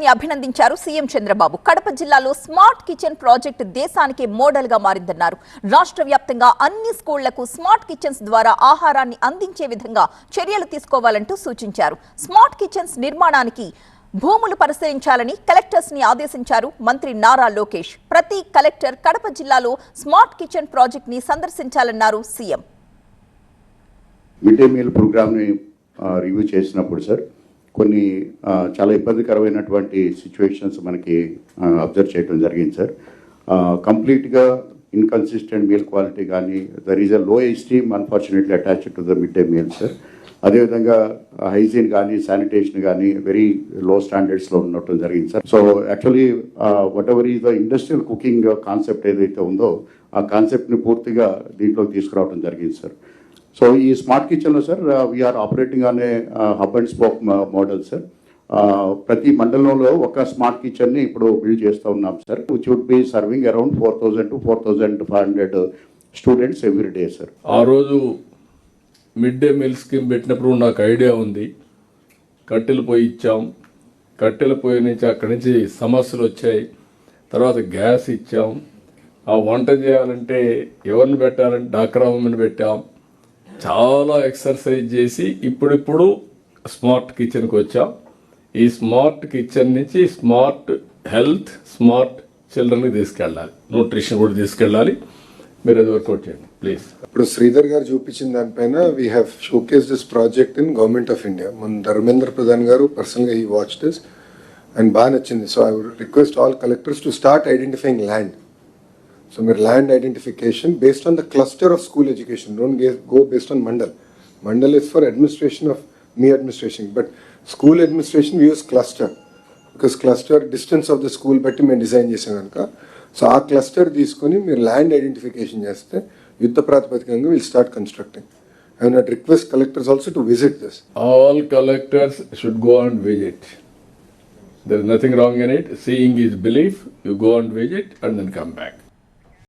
ని అభినందించారు సీఎం చంద్రబాబు. కడప జిల్లాలో స్మార్ట్ కిచెన్ ప్రాజెక్ట్ దేశానికి మోడల్గా మారిందన్నారు. రాష్ట్ర వ్యాప్తంగా అన్ని స్కూళ్ళకు స్మార్ట్ కిచెన్స్ ద్వారా ఆహారాన్ని అందించే విధంగా చర్యలు తీసుకోవాలంటూ సూచించారు. స్మార్ట్ కిచెన్స్ నిర్మాణానికి భూములు పరిశీలించాలని కలెక్టర్స్ని ఆదేశించారు మంత్రి నారా లోకేష్. ప్రతి కలెక్టర్ కడప జిల్లాలో స్మార్ట్ కిచెన్ ప్రాజెక్ట్ని సందర్శించాలన్నారు సీఎం. మిడ్ డే మీల్ ప్రోగ్రామ్ని రివ్యూ చేసినప్పుడు సార్ కొన్ని చాలా ఇబ్బందికరమైనటువంటి సిచ్యువేషన్స్ మనకి అబ్జర్వ్ చేయడం జరిగింది సార్ కంప్లీట్గా ఇన్కన్సిస్టెంట్ మీల్ క్వాలిటీ కానీ there is a low esteem unfortunately attached to the mid day meal sir అదేవిధంగా హైజీన్ కానీ శానిటేషన్ కానీ వెరీ లో స్టాండర్డ్స్లో ఉండటం జరిగింది sir so actually whatever is the industrial cooking concept ఏదైతే ఉందో ఆ కాన్సెప్ట్ని పూర్తిగా దీంట్లోకి తీసుకురావడం జరిగింది సార్ సో ఈ స్మార్ట్ కిచెన్లో సార్ వీఆర్ ఆపరేటింగ్ అనే hub and spoke model sir ప్రతి మండలంలో ఒక స్మార్ట్ కిచెన్ని ఇప్పుడు బిల్డ్ చేస్తూ ఉన్నాం sir which would be serving around four thousand to four thousand five hundred students every day sir ఆ రోజు మిడ్ డే మీల్ స్కీమ్ పెట్టినప్పుడు నాకు ఐడియా ఉంది. కట్టెల పొయ్యి ఇచ్చాం. కట్టెల పొయ్యి నుంచి అక్కడి నుంచి సమస్యలు వచ్చాయి. తర్వాత గ్యాస్ ఇచ్చాం. ఆ వంట చేయాలంటే ఎవరిని పెట్టాలంటే డాక్రా ఉమెన్ పెట్టాం. చాలా ఎక్సర్సైజ్ చేసి ఇప్పుడిప్పుడు స్మార్ట్ కిచెన్కి వచ్చాం. ఈ స్మార్ట్ కిచెన్ నుంచి స్మార్ట్ హెల్త్ స్మార్ట్ చిల్డ్రన్కి తీసుకెళ్ళాలి. న్యూట్రిషన్ కూడా తీసుకెళ్ళాలి. మీరు అది వర్కౌట్ చేయండి ప్లీజ్ ఇప్పుడు శ్రీధర్ గారు చూపించిన దానిపైన we have showcase this project in government of India మన ధర్మేంద్ర ప్రధాన్ గారు పర్సనల్గా ఈ వాచ్ దిస్ అండ్ బాగా నచ్చింది. So I would request all collectors to start identifying land so మీరు land identification based on the cluster of school education don't go based on mandal mandal is for administration of me administration but school administration use cluster because cluster distance of the school బట్టి మేము design చేసాం కనుక. So ఆ cluster తీసుకొని మీరు land identification చేస్తే యుద్ధ ప్రాతిపదికంగా will start constructing I not request collectors also to visit this all collectors should go and visit there is nothing wrong in it seeing is belief you go and visit and then come back